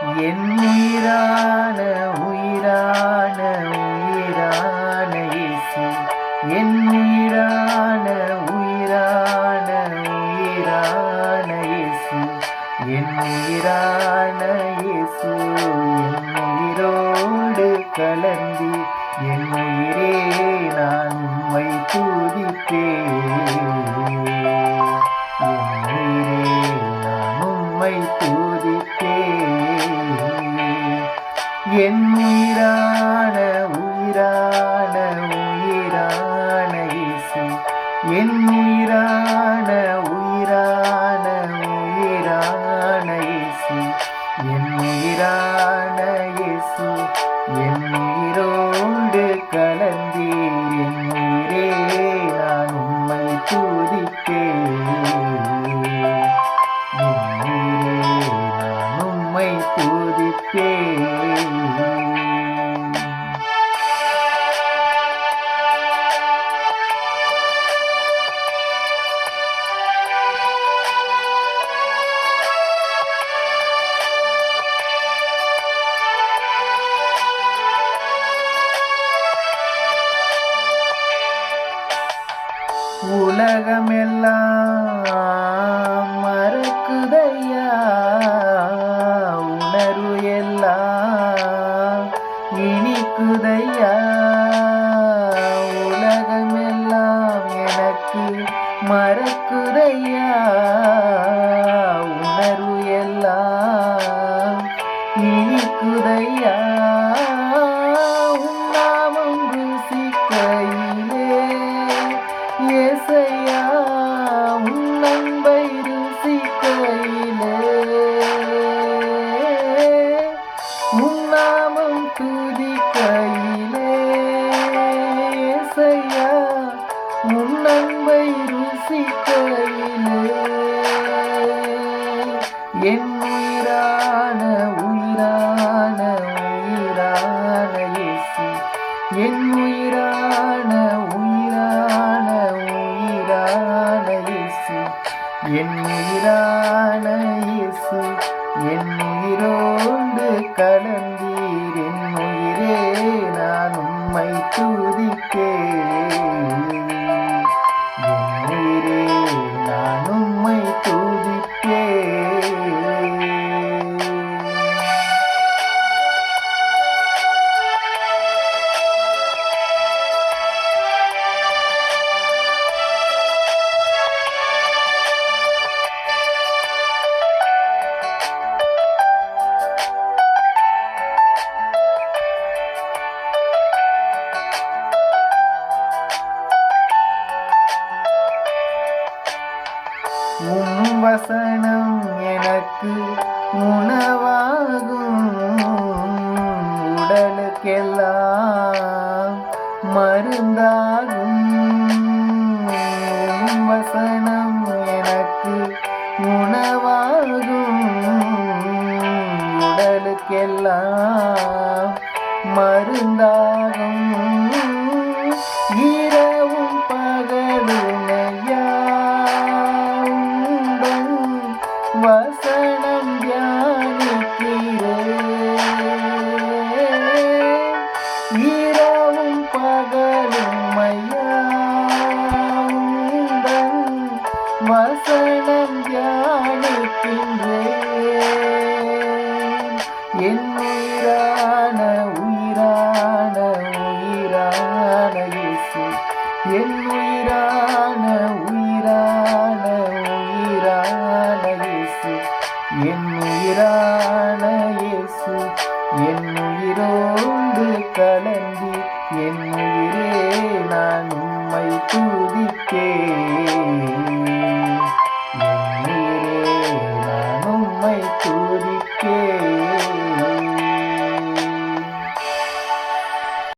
என் உயிரான உயிரான உயிரான இயேசு. என் உயிரான உயிரான உயிரான இயேசு. என் உயிரான இசு என் உயிரோடு கலந்து என் உயிரான உயிரான உயிரான இசை என் உயிரான துதிப்பேன் உலகமெல்லாம் மறக்குதையா இனிக்குதையா? என் உயிரான இயேசு என் உயிரோடு கலந்தீர். என் உயிரே நான் உம்மை துதிப்பேன். என் உயிரே நான் உம்மை துதிப்பேன். உம் வசனம் எனக்கு உணவாகும். உடலுக்கெல்லாம் மருந்தாகும். உம் வசனம் எனக்கு உணவாகும். உடலுக்கெல்லாம் மருந்தாகும். ஈர வசனம் தியானிக்கிறேன் இரவும் பகலும் ஐயா வசனம் தியானிக்கின்றேன் என்ன உயிரோடு